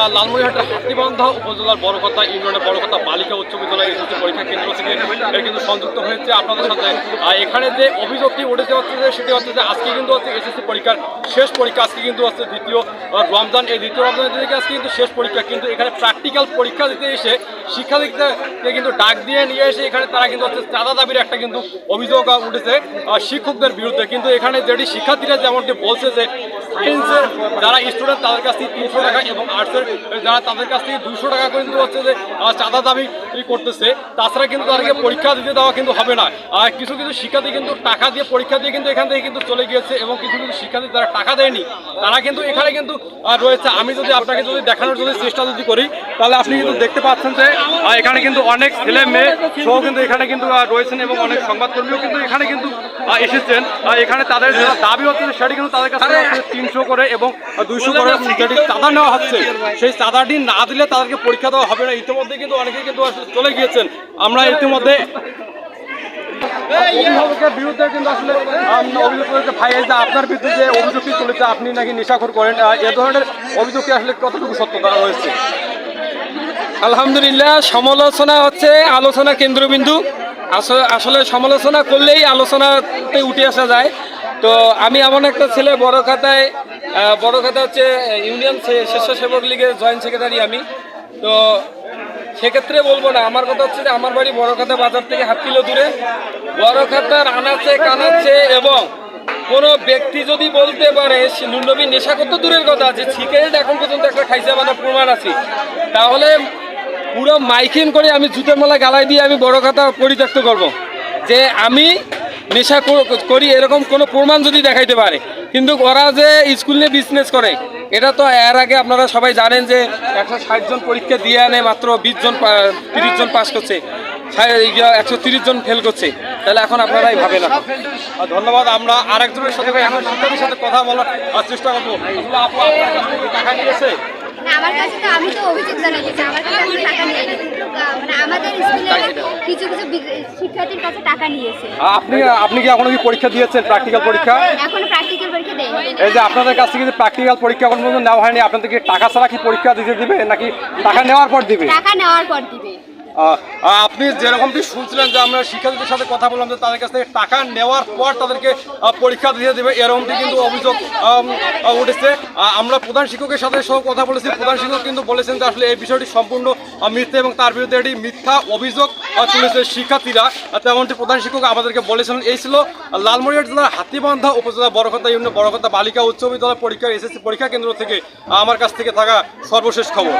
লালমনিরহাটের হাতিবান্ধা উপজেলার বড়কথা ইউনিয়নের বড়কথা বালিকা উচ্চ বিদ্যালয় এসএসসি পরীক্ষা কেন্দ্র থেকে এ কিন্তু সংযুক্ত হয়েছে আপনাদের সাথে। এখানে যে অভিযোগটি উঠেছে হচ্ছে যে, সেটি হচ্ছে যে, আজকে কিন্তু হচ্ছে এসএসসি পরীক্ষার শেষ পরীক্ষা, আজকে কিন্তু হচ্ছে দ্বিতীয় রমজান, এই দ্বিতীয় রমজানের থেকে আজকে কিন্তু শেষ পরীক্ষা। কিন্তু এখানে প্র্যাকটিক্যাল পরীক্ষা দিতে এসে শিক্ষার্থীদেরকে কিন্তু ডাক দিয়ে নিয়ে এসে এখানে তারা কিন্তু হচ্ছে চাঁদা দাবির একটা কিন্তু অভিযোগ উঠেছে শিক্ষকদের বিরুদ্ধে। কিন্তু এখানে যেটি শিক্ষার্থীরা যেমনটি বলছে যে সায়েন্সের যারা স্টুডেন্ট তাদের কাছ থেকে তিনশো টাকা এবং আর্টসের যারা তাদের কাছ থেকে দুশো টাকা করে কিন্তু হচ্ছে যে চাঁদা দাবি করতেছে তাছাড়া কিন্তু তাদেরকে পরীক্ষা দিতে দেওয়া কিন্তু হবে না। আর কিছু কিছু শিক্ষার্থী কিন্তু টাকা দিয়ে পরীক্ষা দিয়ে কিন্তু এখান থেকে কিন্তু চলে গিয়েছে এবং কিছু কিছু শিক্ষার্থী যারা টাকা দেয়নি তারা কিন্তু এখানে কিন্তু রয়েছে। আমি যদি আপনাকে যদি দেখানোর যদি চেষ্টা যদি করি তাহলে আপনি কিন্তু দেখতে পাচ্ছেন যে এখানে কিন্তু অনেক ছেলে মেয়ে সহ কিন্তু এখানে কিন্তু রয়েছেন এবং অনেক সংবাদকর্মীও কিন্তু এখানে কিন্তু এসেছেন। এখানে তাদের দাবি হচ্ছে সেটি কিন্তু তাদের কাছে তিনশো করে এবং দুইশো করে যেটি চাঁদা নেওয়া হচ্ছে। সেই চাঁদাটি না দিলে তাদেরকে পরীক্ষা দেওয়া হবে না। ইতিমধ্যে কিন্তু অনেকে কিন্তু চলে গিয়েছেন। আমরা ইতিমধ্যে অভিভাবকের বিরুদ্ধে কিন্তু আসলে অভিযোগ করেছে ভাই এই যে আপনার বিরুদ্ধে যে অভিযোগটি চলেছে আপনি নাকি নেশাখোর করেন এ ধরনের অভিযোগটি আসলে কতটুকু সত্যতা রয়েছে? আলহামদুলিল্লাহ সমালোচনা হচ্ছে আলোচনা কেন্দ্রবিন্দু। আস- আসলে সমালোচনা করলেই আলোচনাতে উঠে আসা যায়। তো আমি এমন একটা ছেলে বড় খাতায় বড় খাতা হচ্ছে ইউনিয়ন স্বেচ্ছাসেবক লীগের জয়েন্ট সেক্রেটারি আমি। তো সেক্ষেত্রে বলব না। আমার কথা হচ্ছে যে আমার বাড়ি বড় খাতা বাজার থেকে হাফ কিলো দূরে। বড় খাতার আনাচে, কানাচে এবং কোনো ব্যক্তি যদি বলতে পারে নুনবী নেশা কত দূরের কথা আছে সিগারেট এখন পর্যন্ত একটা খাইছে মানে প্রমাণ আছে। তাহলে পুরো মাইকিং করে আমি জুতের মালা গালায় দিয়ে আমি বড় কথা পরিত্যক্ত করব। যে আমি নেশা কর- এরকম কোনো প্রমাণ যদি দেখাইতে পারে। কিন্তু ওরা যে স্কুল নিয়ে বিজনেস করে, এটা তো এর আগে আপনারা সবাই জানেন যে একশো ষাট জন পরীক্ষা দিয়ে আনে মাত্র বিশ জন তিরিশ জন পাস করছে। একশো তিরিশ জন ফেল করছে। তাহলে এখন আপনারাই ভাবেন না ধন্যবাদ, আমরা আরেকজনের সাথে সাথে কথা বলার চেষ্টা করব। না, আমার কাছে তো আমি তো অভিযোগ জানাইছি আমার কাছে আমি টাকা নিয়ে মানে আমাদের স্কুলের কিছু কিছু শিক্ষার্থীর কাছে টাকা নিয়েছে। আপনি আপনি কি এখনও কি পরীক্ষা দিয়েছেন প্র্যাকটিক্যাল পরীক্ষা? এখনও প্র্যাকটিক্যাল পরীক্ষা এই যে আপনাদের কাছ থেকে যে প্র্যাকটিক্যাল পরীক্ষা এখন পর্যন্ত নেওয়া হয়নি আপনাদের কি টাকা ছাড়া কি পরীক্ষা দিতে দিবে নাকি টাকা নেওয়ার পর দিবে? টাকা নেওয়ার পর দিবে। আপনি যেরকমটি শুনছিলেন যে আমরা শিক্ষার্থীদের সাথে কথা বললাম যে তাদের কাছ থেকে টাকা নেওয়ার পর তাদেরকে পরীক্ষা দিয়ে দেবে, এরকমটি কিন্তু অভিযোগ উঠেছে। আমরা প্রধান শিক্ষকের সাথে সহ কথা বলেছি। প্রধান শিক্ষক কিন্তু বলেছেন যে আসলে এই বিষয়টি সম্পূর্ণ মিথ্যা এবং তার বিরুদ্ধে এটি মিথ্যা অভিযোগ তুলেছে শিক্ষার্থীরা। তেমনটি প্রধান শিক্ষক আমাদেরকে বলেছেন এই ছিল লালমনিরহাট জেলার হাতিবান্ধা উপজেলা বড়কথা ইউনিয়ন বড়কথা বালিকা উচ্চ বিদ্যালয় পরীক্ষা এসএসসি পরীক্ষা কেন্দ্র থেকে আমার কাছ থেকে থাকা সর্বশেষ খবর।